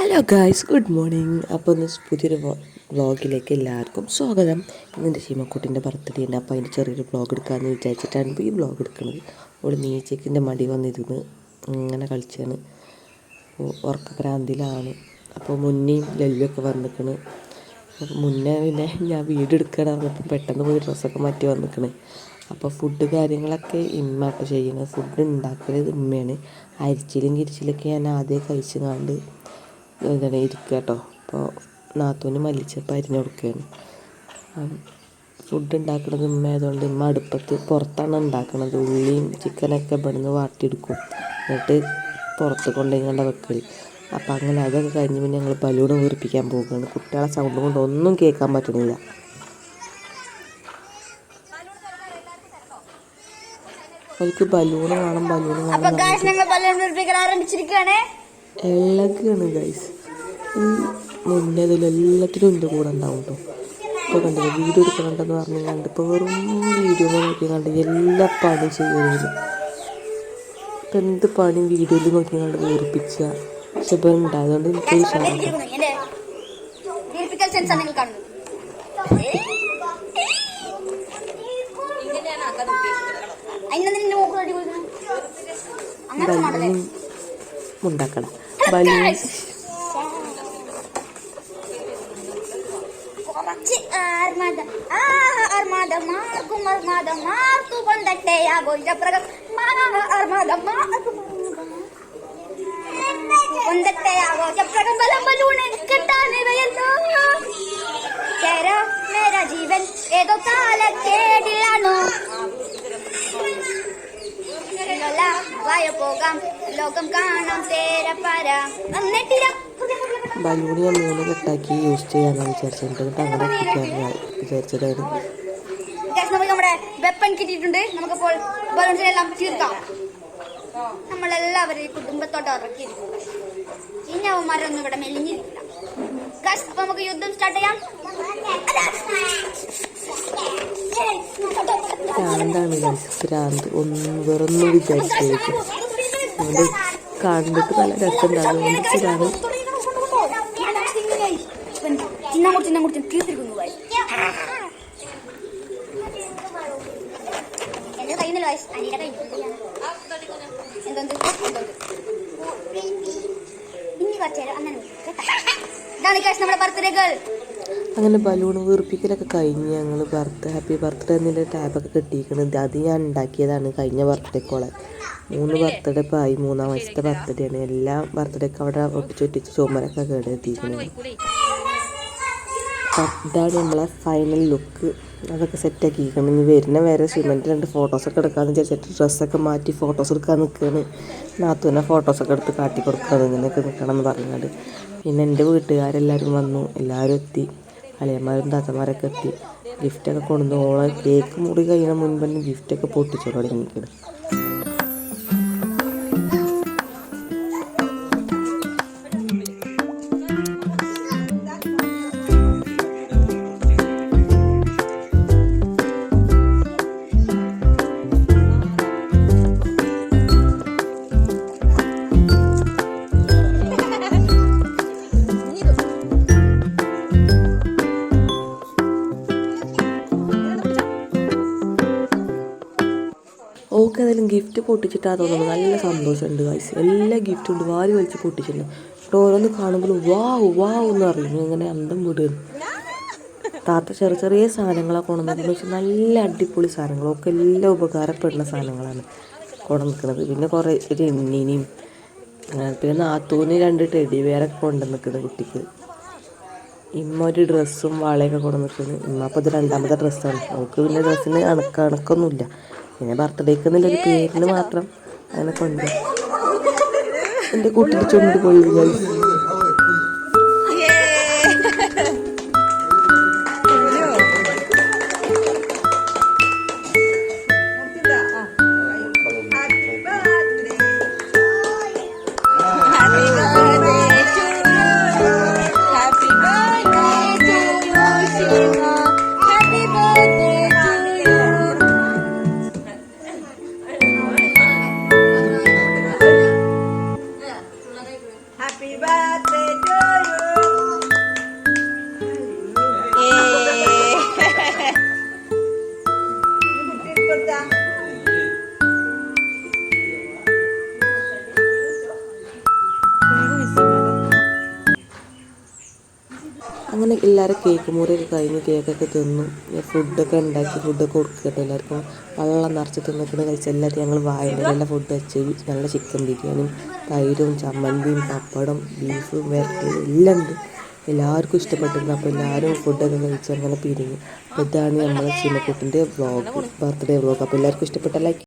Hello guys good morning അപ്പോൾ ഇന്ന് പുതിയൊരു വ്ളോഗിലേക്ക് എല്ലാവർക്കും സ്വാഗതം. ഇന്ന് എന്റെ ഷീമക്കുട്ടിന്റെ ബർത്ത്ഡേ ഉണ്ട്. അപ്പോൾ അതിന്റെ ചെറിയൊരു വ്ളോഗ് എടുക്കാമെന്ന് വിചാരിച്ചിട്ടാണ് ഇപ്പോൾ ഈ വ്ളോഗ് എടുക്കുന്നത് അവൾ നീച്ചക്കിന്റെ മടി വന്നിരുന്ന് ഇങ്ങനെ കളിച്ചാണ്. ഉറക്കഭ്രാന്തിയിലാണ് അപ്പോൾ മുന്നേയും ലല്ലുമൊക്കെ വന്നിക്കണ്. അപ്പോൾ മുന്നേ പിന്നെ ഞാൻ വീട് എടുക്കണം പറഞ്ഞപ്പോൾ പെട്ടെന്ന് പോയി ഡ്രസ്സൊക്കെ മാറ്റി വന്നിക്കണ്. അപ്പോൾ ഫുഡ് കാര്യങ്ങളൊക്കെ ഇമ്മ ചെയ്യുന്നത് ഫുഡ് ഉണ്ടാക്കിയത് ഇമ്മയാണ്. അരിച്ചിലും കിരിച്ചിലൊക്കെ ഞാൻ ആദ്യം കഴിച്ചു എന്താണ് ഇരിക്കുക കേട്ടോ. അപ്പോൾ നാത്തൂന് മല്ലിച്ചപ്പം അരിഞ്ഞു കൊടുക്കുകയാണ് ഫുഡ് ഉണ്ടാക്കുന്നത് ഉമ്മ ആയതുകൊണ്ട് ഉമ്മ അടുപ്പത്ത് പുറത്താണ് ഉണ്ടാക്കുന്നത് ഉള്ളിയും ചിക്കനൊക്കെ ഇവിടുന്ന് വാട്ടിയെടുക്കും. എന്നിട്ട് പുറത്ത് കൊണ്ടുപോയി കണ്ട വെക്കൽ അപ്പോൾ അങ്ങനെ അതൊക്കെ കഴിഞ്ഞ് പിന്നെ ഞങ്ങൾ ബലൂൺ വീർപ്പിക്കാൻ പോകുകയാണ് കുട്ടികളെ സൗണ്ട് കൊണ്ട് ഒന്നും കേൾക്കാൻ പറ്റുന്നില്ല അവർക്ക് ബലൂൺ വേണം ബലൂൺ വേണം ആരംഭിച്ചിരിക്കുകയാണ് ഇളകാണ് ഗൈസ് മുന്നേ ഇതിലെല്ലാത്തിനും എന്റെ കൂടെ ഉണ്ടാവും കേട്ടോ ഇപ്പോൾ കണ്ടത് വീഡിയോ എടുക്കണമെന്ന് പറഞ്ഞു കണ്ട് ഇപ്പോൾ വെറും വീഡിയോ നോക്കി കണ്ട് എല്ലാ പണിയും ചെയ്യുന്നത് ഇപ്പം എന്ത് പണിയും വീഡിയോയിൽ നോക്കി കണ്ട് വേർപ്പിച്ച. പക്ഷെ ഇപ്പം ഉണ്ടായതുകൊണ്ട് എനിക്ക് ഉഷാറാണ് എന്റെ വീർപ്പിക്കൽ സെൻസ് മാർക്കും അർമാദം മാർത്തു കൊണ്ടട്ടെ ആഘോഷപ്രകം അർമാദം മാർക്കും കൊണ്ടട്ടെ ആഘോഷപ്രകം ബലം ബലൂണ് കിട്ടാനിവയല്ലോ ചേര മേര ജീവൻ ഏതോ കാലക്കേടിലാണോ വായ പോകാം ലോകം കാണാം തേരപ്പര എന്നിട്ടിര ബലൂൺ ഞാൻ മൂന്ന് കെട്ടാക്കി യൂസ് ചെയ്യാമെന്നാണ് വിചാരിച്ചിട്ടുണ്ട്. എന്നിട്ട് അങ്ങനെ വിചാരിച്ചതായിരുന്നു നമുക്ക് നമ്മുടെ വെപ്പൺ കിട്ടിയിട്ടുണ്ട്. നമുക്കിപ്പോൾ ബലൂൺസിനെല്ലാം തീർക്കാം. നമ്മളെല്ലാവരും ഈ കുടുംബത്തോട്ട് ഇറക്കിയിരിക്കും ഇനി അവന്മാരൊന്നും ഇവിടെ മെലിഞ്ഞിരിക്കില്ല. ഗസ് അപ്പൊ നമുക്ക് യുദ്ധം സ്റ്റാർട്ട് ചെയ്യാം. ഭ്രാന്താണ് ഭ്രാന്ത്. ഒന്നും വേറൊന്നും അതുകൊണ്ട് കണ്ടിട്ട് നല്ല രസമുണ്ടാകും അതുകൊണ്ട് ഇതാണ് ചിന്നം കൂടി ചിന്നം കൂടി തീർത്തിരിക്കുന്നു guys. എന്റെ കയ്യിൽ നിന്നല്ലോ guys. അനിയുടെ കയ്യിൽ എന്തൊന്ന് എന്തൊന്ന് ഇനി അങ്ങനെ ഇതാണ് guys നമ്മുടെ ബർത്ത്ഡേ ഗേൾ അങ്ങനെ ബലൂൺ വീർപ്പിക്കലൊക്കെ കഴിഞ്ഞ് ഞങ്ങൾ ബർത്ത് ഹാപ്പി ബർത്ത്ഡേ എന്നിന്റെ ടാബൊക്കെ കിട്ടിയിരിക്കുന്നത് അത് ഞാൻ ഉണ്ടാക്കിയതാണ് കഴിഞ്ഞ ബർത്ത്ഡേക്കോളെ മൂന്ന് ബർത്ത്ഡേ ഇപ്പോൾ ആയി മൂന്നാം വയസ്സത്തെ ബർത്ത്ഡേ ആണ്. എല്ലാ ബർത്ത്ഡേക്കും അവിടെ ഒട്ടിച്ചൊട്ടിച്ച് ചുമരൊക്കെ കേടെത്തിയിരിക്കുന്നത് ഇതാണ് നമ്മളെ ഫൈനൽ ലുക്ക് അതൊക്കെ സെറ്റാക്കിയിരിക്കണം ഇനി വരുന്ന വരെ സിമെന്റ് രണ്ട് ഫോട്ടോസൊക്കെ എടുക്കാമെന്ന് വിചാരിച്ചിട്ട് ഡ്രസ്സൊക്കെ മാറ്റി ഫോട്ടോസ് എടുക്കാൻ നിൽക്കുകയാണ് നാത്തൂനെ ഫോട്ടോസൊക്കെ എടുത്ത് കാട്ടി കൊടുക്കുന്നത് ഇങ്ങനെയൊക്കെ നിൽക്കണം എന്ന് പറഞ്ഞാൽ പിന്നെ എന്റെ വീട്ടുകാരെല്ലാവരും വന്നു. എല്ലാവരും എത്തി. അളിയന്മാരും താത്തമാരൊക്കെ എത്തി. ഗിഫ്റ്റൊക്കെ കൊണ്ടുവന്ന് ഓളെ കേക്ക് മുറി കഴിയുന്ന മുൻപ് തന്നെ ഗിഫ്റ്റൊക്കെ പൊട്ടിച്ചോളാം തുടങ്ങിയിരിക്കണം ഓക്കെ ഏതായാലും ഗിഫ്റ്റ് പൊട്ടിച്ചിട്ടാ തോന്നുന്നത് നല്ല സന്തോഷമുണ്ട് ഗൈസ് എല്ലാ ഗിഫ്റ്റും ഉണ്ട്. വാരി വലിച്ച് പൊട്ടിച്ചിട്ടുണ്ട്. ഇവിടെ ഓരോന്ന് കാണുമ്പോൾ വാവ് വാവ് എന്ന് അറിയുന്നു ഇങ്ങനെ അന്തം വിടുന്നു താത്ത ചെറിയ ചെറിയ സാധനങ്ങളാണ് കൊണ്ടുവന്നിട്ടുണ്ട് പക്ഷെ നല്ല അടിപൊളി സാധനങ്ങളൊക്കെ. എല്ലാം ഉപകാരപ്പെടുന്ന സാധനങ്ങളാണ് കൊണ്ടുവന്നിരിക്കുന്നത്. പിന്നെ കുറേ ഒരു എണ്ണിനെയും പിന്നെ നാത്തൂന് രണ്ട് ടെഡി വേറൊക്കെ കൊണ്ടുവന്നിരിക്കുന്നത് കുട്ടിക്ക്. ഇമ്മ ഒരു ഡ്രസ്സും വളയൊക്കെ കൊണ്ടുവന്നിട്ടുണ്ട് ഇമ്മ അപ്പോൾ ഇത് രണ്ടാമത്തെ ഡ്രസ്സാണ് നമുക്ക് പിന്നെ ഡ്രസ്സിന് കണക്ക് കണക്കൊന്നുമില്ല പിന്നെ ബർത്ത്ഡേക്ക് എന്നുള്ളൊരു പേരിന് മാത്രം അങ്ങനെ കൊണ്ട് എന്റെ കൂട്ടിൽ ചുണ്ട് പോയി. അങ്ങനെ എല്ലാവരും കേക്ക് മുറിയൊക്കെ കഴിഞ്ഞ് കേക്കൊക്കെ തിന്നു. ഫുഡൊക്കെ ഉണ്ടാക്കി ഫുഡൊക്കെ കൊടുക്കട്ടെ എല്ലാവർക്കും. വെള്ളം നിറച്ച് തിന്നിക്കുന്ന കഴിച്ച എല്ലാവരും ഞങ്ങൾ വായനയിലെല്ലാം ഫുഡ് വെച്ച്. നല്ല ചിക്കൻ ബിരിയാണിയും തൈരും ചമ്മന്തിയും പപ്പടം ബീഫും വെറുതെ എല്ലാം ഉണ്ട്. എല്ലാവർക്കും ഇഷ്ടപ്പെട്ടിരുന്നു അപ്പോൾ എല്ലാവരും ഫുഡൊക്കെ കഴിച്ച് അങ്ങനെ പിരിഞ്ഞു. അപ്പോൾ ഇതാണ് നമ്മളെ ചിന്നക്കുട്ടിന്റെ വ്ളോഗ് ബർത്ത്ഡേ വ്ളോഗ് അപ്പോൾ എല്ലാവർക്കും ഇഷ്ടപ്പെട്ട ലൈക്ക്